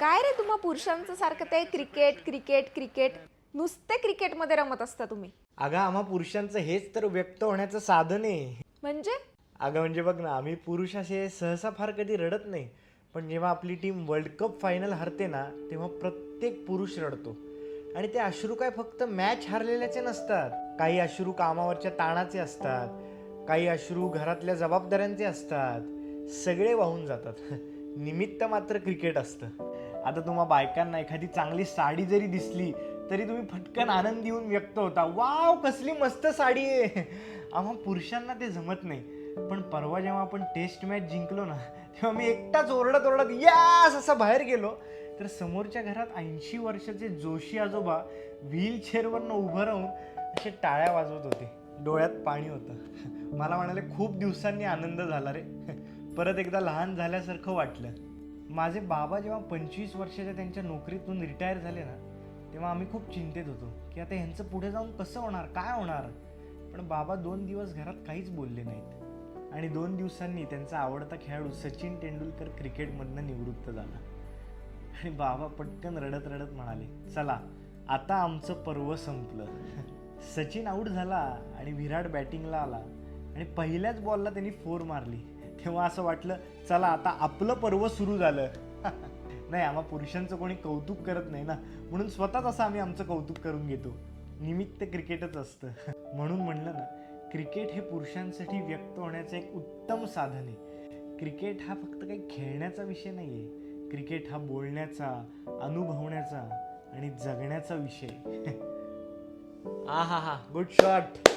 काय रे तुम्हा पुरुषांचं सारखं ते क्रिकेट क्रिकेट क्रिकेट नुसते क्रिकेटमध्ये रमत असता तुम्ही. अगं आम्हा पुरुषांचं हेच तर व्यक्त होण्याचं साधन आहे. म्हणजे? अगं म्हणजे बघ ना आम्ही पुरुष असे सहसा फार कधी रडत नाही. पण जेव्हा आपली टीम वर्ल्ड कप फायनल हरते ना तेव्हा प्रत्येक पुरुष रडतो. आणि ते अश्रू काय फक्त मॅच हरलेल्याचे नसतात. काही अश्रू कामावरच्या ताणाचे असतात. काही अश्रू घरातल्या जबाबदाऱ्यांचे असतात. सगळे वाहून जातात. निमित्त मात्र क्रिकेट असतं. आता तुम्हा बायकांना एखादी चांगली साडी जरी दिसली तरी तुम्ही फटकन आनंद येऊन व्यक्त होता. वाव कसली मस्त साडी आहे. आम्हा पुरुषांना ते जमत नाही. पण परवा जेव्हा आपण टेस्ट मॅच जिंकलो ना तेव्हा मी एकटाच ओरडत ओरडत यास! असं बाहेर गेलो. तर समोरच्या घरात ऐंशी वर्षाचे जोशी आजोबा व्हीलचेअरवरनं उभं राहून असे टाळ्या वाजवत होते. डोळ्यात पाणी होतं. मला म्हणाले खूप दिवसांनी आनंद झाला रे. परत एकदा लहान झाल्यासारखं वाटलं. माझे बाबा जेव्हा पंचवीस वर्षाच्या त्यांच्या नोकरीतून रिटायर झाले ना तेव्हा आम्ही खूप चिंतेत होतो की आता ह्यांचं पुढे जाऊन कसं होणार काय होणार? पण बाबा दोन दिवस घरात काहीच बोलले नाहीत. आणि दोन दिवसांनी त्यांचा आवडता खेळाडू सचिन तेंडुलकर क्रिकेटमधनं निवृत्त झाला. आणि बाबा पटकन रडत रडत म्हणाले चला आता आमचं पर्व संपलं. सचिन आऊट झाला आणि विराट बॅटिंगला आला. आणि पहिल्याच बॉलला त्यांनी फोर मारली. तेव्हा असं वाटलं चला आता आपलं पर्व सुरू झालं. नाही आम्हा पुरुषांचं कोणी कौतुक करत नाही ना. म्हणून स्वतःच असं आम्ही आमचं कौतुक करून घेतो. निमित्त क्रिकेटच असतं. म्हणून म्हणलं ना क्रिकेट हे पुरुषांसाठी व्यक्त होण्याचं एक उत्तम साधन आहे. क्रिकेट हा फक्त काही खेळण्याचा विषय नाही आहे क्रिकेट हा बोलण्याचा अनुभवण्याचा आणि जगण्याचा विषय. आ हा हा गुड शॉट